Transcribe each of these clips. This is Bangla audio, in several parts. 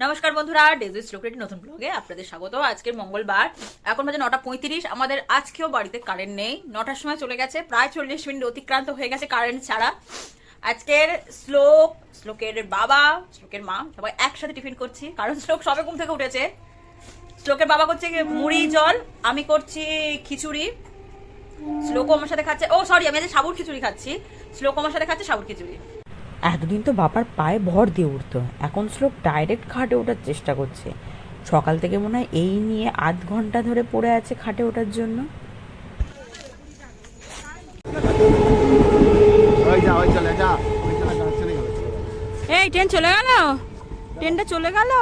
নমস্কার বন্ধুরা ডেজি স্ট্রোকের নতুন ব্লগে আপনাদের স্বাগত আজকের মঙ্গলবার, এখন বাজে নটা পঁয়ত্রিশ, আমাদের আজকেও বাড়িতে কারেন্ট নেই। নটার সময় চলে গেছে, প্রায় চল্লিশ মিনিট অতিক্রান্ত হয়ে গেছে কারেন্ট ছাড়া। আজকের শ্লোক, শ্লোকের বাবা, শ্লোকের মা, সবাই একসাথে টিফিন করছি, কারণ শ্লোক সবে ঘুম থেকে উঠেছে। শ্লোকের বাবা করছে মুড়ি, জল, আমি করছি খিচুড়ি। শ্লোকও আমার সাথে খাচ্ছে, ও সরি আমি আজ সাবুর খিচুড়ি খাচ্ছি। শ্লোক আমার সাথে খাচ্ছে, সাবুর খিচুড়ি। এতদিন তো বাবার পায়ে ভর দিয়ে উঠতো। এখন শ্লোক ডাইরেক্ট খাটে ওঠার চেষ্টা করছে। সকাল থেকে মনে হয় এই নিয়ে আধ ঘণ্টা ধরে পড়ে আছে খাটে ওঠার জন্য। এই ট্রেন চলে গেল? ট্রেনটা চলে গেল?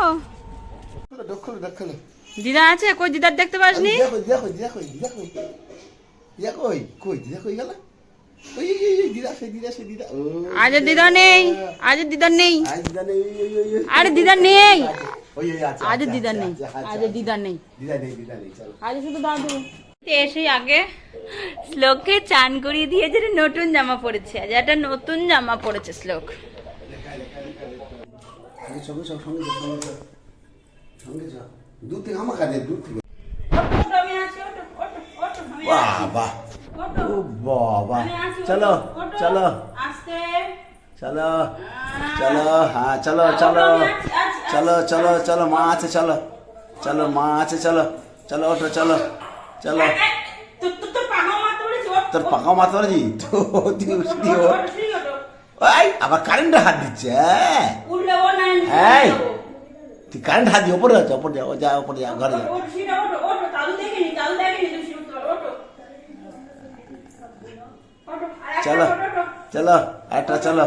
দিদা আছে? কই দিদার দেখতে পাসনি? দেখো দেখো দেখো দেখো। দেখো কই কই দিদা কই গেল? আজ দিদা নেই আজ দিদা নেই। নেই আরে দিদা নেই। আজ দিদা নেই আজ দিদা নেই। দিদা নেই দিদা নেই চলো। আজ শুধু দাদু। এসে আগে শ্লোককে চান করিয়ে দিয়ে যে নতুন জামা পরেছে আজ একটা নতুন জামা পরেছে শ্লোক। আরে সঙ্গে ও বাবা। চলো চলো। চলো চলো হ্যাঁ চলো চলো। চলো চলো চলো মা আছে চলো। চলো মা আছে চলো। চলো ওঠো চলো। চলো। তোর পাকা মাথা তুই ওই আবার কারেন্টে হাত দিচ্ছে হ্যাঁ। তুই কারেন্ট হাত দিয়ে ওপরে আছে ওপরে যা ও যা ওপরে যা ঘরে যা। চলো চলো আরেকটা চলো।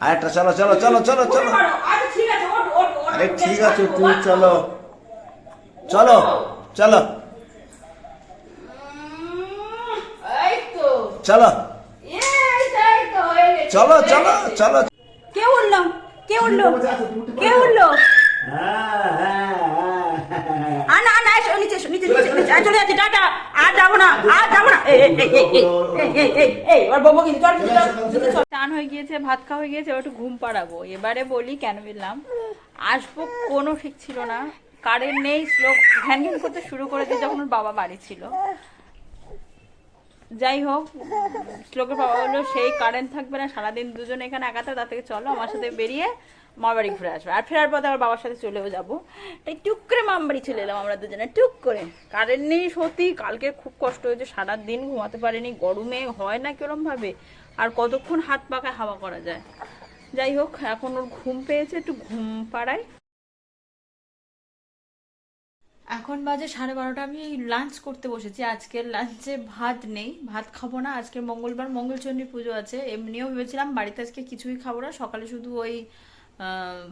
আরেকটা চলো চলো চলো চলো চলো। আরে ঠিক আছে তুই চলো। চলো চলো। চলো। চলো চলো চলো। কে উঠল? কে উঠল? কে উঠল? হ্যাঁ হ্যাঁ। নিচে এসো নিচে নিচে নিচে চলে যাচ্ছি টাটা আর যাব না আর যাব না। টান হয়ে গিয়েছে ভাত খাওয়া হয়ে গিয়েছে একটু ঘুম পাড়াবো। এবারে বলি কেন বললাম আসব কোনো ঠিক ছিল না কারেন্ট নেই স্লো ঘ্যান ঘ্যান করতে শুরু করে দিয়ে যখন বাবা বাড়ি ছিল। যাই হোক শ্লোকের বাবা বলল সেই কারেন্ট থাকবে না সারাদিন দুজন এখানে একা তার থেকে চলো আমার সাথে বেরিয়ে মামার বাড়ি ঘুরে আসবে। আর ফেরার পথে আবার বাবার সাথে চলেও যাব। তাই টুক করে মামার বাড়ি চলে এলাম আমরা দুজনে, টুক করে। কারেন্ট নেই সত্যি, কালকে খুব কষ্ট হয়েছে সারা দিন ঘুমাতে পারিনি, গরমে হয় না কিরম ভাবে আর কতক্ষণ হাত পাকায় হাওয়া করা যায়। যাই হোক, এখন ওর ঘুম পেয়েছে, একটু ঘুম পাড়ায় এখন বাজে সাড়ে বারোটা, আমি লাঞ্চ করতে বসেছি। আজকের লাঞ্চে ভাত নেই, ভাত খাব না। আজকে মঙ্গলবার মঙ্গলচণ্ডী পুজো আছে। এমনিও ভেবেছিলাম বাড়িতে আজকে কিছুই খাব না। সকালে শুধু ওই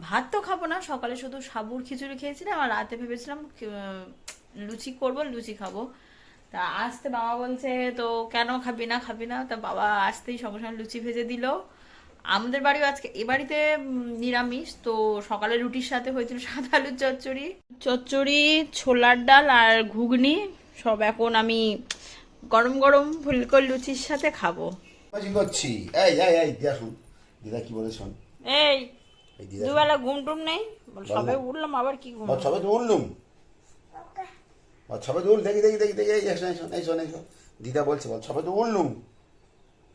ভাত তো খাব না সকালে শুধু সাবুর খিচুড়ি খেয়েছিলাম আর রাতে ভেবেছিলাম লুচি করব লুচি খাব। তা আসতে বাবা বলছে তো কেন খাবি না খাবি না? তা বাবা আসতেই সঙ্গে সঙ্গে লুচি ভেজে দিল। আমাদের বাড়িও আজকে এ বাড়িতে নিরামিষ তো সকালে রুটির সাথে হয়েছিল সাদা আলুর চচ্চড়ি। চচ্চড়ি ছোলার ডাল আর ঘুগনি সব এখন আমি গরম গরম ফুলকো লুচির সাথে খাব। করছি। এই এই এই দিদা কি বলে শোন। এই দুবেলা ঘুম টুম নেই। সবে উঠলাম আবার কি ঘুম? সবে তো উঠলুম। সবে তো উঠ দেখি দেখি দেখি দেখি এই শোন এই শোন দিদা বলছে বল সবে তো উঠলুম।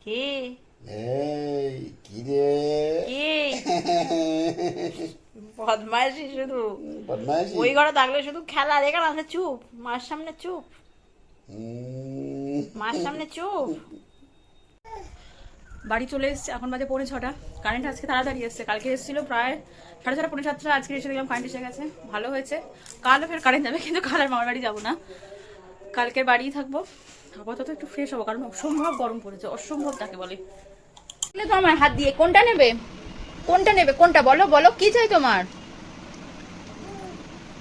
কি? এই কি রে? কি? বদমাইশি শুধু। বদমাইশি? ওই ঘরে থাকলে শুধু খেলা দেখে না চুপ। মার সামনে চুপ। মার সামনে চুপ। বাড়ি চলে এসছে, এখন বাজে পৌনে ছটা। কারেন্ট আজকে তাড়াতাড়ি এসছে। কালকে এসেছিল প্রায় সাড়ে ছটা, পৌনে সাতটা, আজকে এসে দেখলাম কারেন্ট এসে গেছে। ভালো হয়েছে। কালও ফের কারেন্ট যাবে, কিন্তু কাল আর মামার বাড়ি যাব না। কালকে বাড়িই থাকব। আপাতত একটু ফ্রেশ হব, কারণ অসম্ভব গরম পড়েছে, অসম্ভব তাকে বলে। তো আমার হাত দিয়ে। কোনটা নেবে? কোনটা নেবে? কোনটা? বলো বলো, কি চাই তোমার?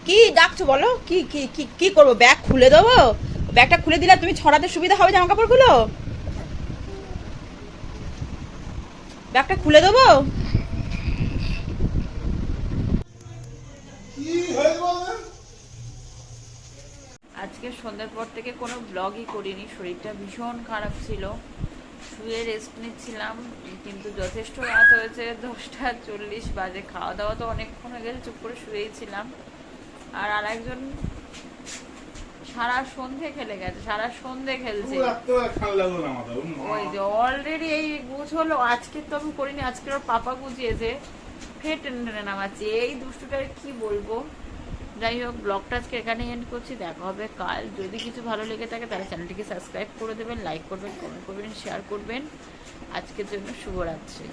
কি ডাকছো, বলো? কি কি কি কি করব? ব্যাগ খুলে দেবো? ব্যাগটা খুলে দিলে তুমি ছড়াতে সুবিধা হবে জামা কাপড়গুলো ব্যাগটা খুলে দেবো? আজকে সন্ধ্যার পর থেকে কোনো ব্লগই করিনি শরীরটা ভীষণ খারাপ ছিল। শুয়ে রেস্ট নিচ্ছিলাম কিন্তু যথেষ্ট রাত হয়েছে দশটা চল্লিশ বাজে। খাওয়া দাওয়া তো অনেকক্ষণ হয়ে গেছে চুপ করে শুয়েই ছিলাম। আর আরেকজন সারা সন্ধে খেলে গেছে সারা সন্ধে খেলছে। ওই যে অলরেডি এই গুছ হলো আজকে তো আমি করিনি আজকে ওর পাপা গুছিয়েছে ফের টেনে টেনে নামাচ্ছি। এই দুষ্টুটার কি বলব? যাই হোক ব্লগটা আজকে এখানে এন্ড করছি দেখা হবে কাল। যদি কিছু ভালো লেগে থাকে তাহলে চ্যানেলটিকে সাবস্ক্রাইব করে দেবেন লাইক করবেন কমেন্ট করবেন শেয়ার করবেন। আজকের জন্য শুভরাত্রি।